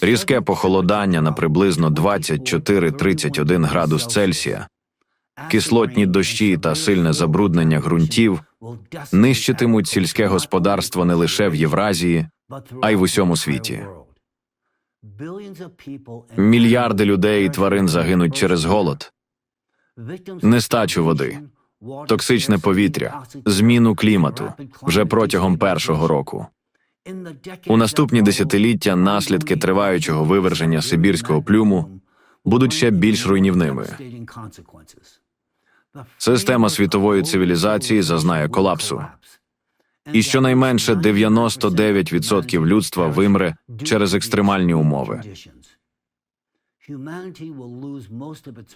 різке похолодання на приблизно 24-31 градус Цельсія, кислотні дощі та сильне забруднення ґрунтів нищитимуть сільське господарство не лише в Євразії, а й в усьому світі. Мільярди людей і тварин загинуть через голод, нестачу води, токсичне повітря, зміну клімату вже протягом першого року. У наступні десятиліття наслідки триваючого виверження сибірського плюму будуть ще більш руйнівними. Система світової цивілізації зазнає колапсу, і щонайменше 99% людства вимре через екстремальні умови.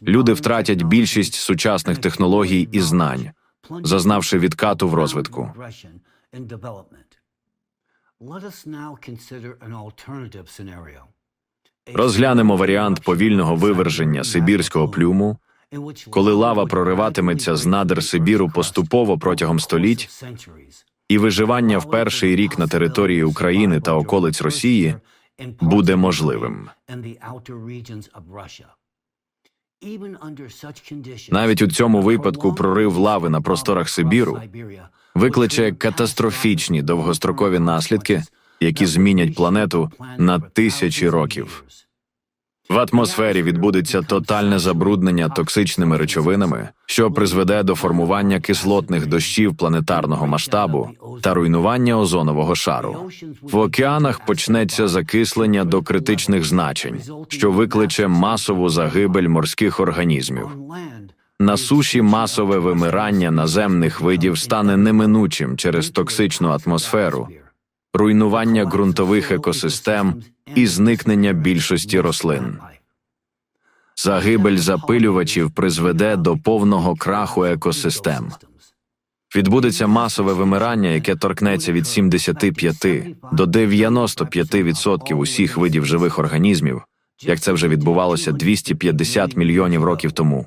Люди втратять більшість сучасних технологій і знань, зазнавши відкату в розвитку. Розглянемо варіант повільного виверження сибірського плюму, коли лава прориватиметься з надр Сибіру поступово протягом століть, і виживання в перший рік на території України та околиць Росії буде можливим. Навіть у цьому випадку прорив лави на просторах Сибіру викличе катастрофічні довгострокові наслідки, які змінять планету на тисячі років. В атмосфері відбудеться тотальне забруднення токсичними речовинами, що призведе до формування кислотних дощів планетарного масштабу та руйнування озонового шару. В океанах почнеться закислення до критичних значень, що викличе масову загибель морських організмів. На суші масове вимирання наземних видів стане неминучим через токсичну атмосферу, руйнування ґрунтових екосистем і зникнення більшості рослин. Загибель запилювачів призведе до повного краху екосистем. Відбудеться масове вимирання, яке торкнеться від 75 до 95% усіх видів живих організмів, як це вже відбувалося 250 мільйонів років тому.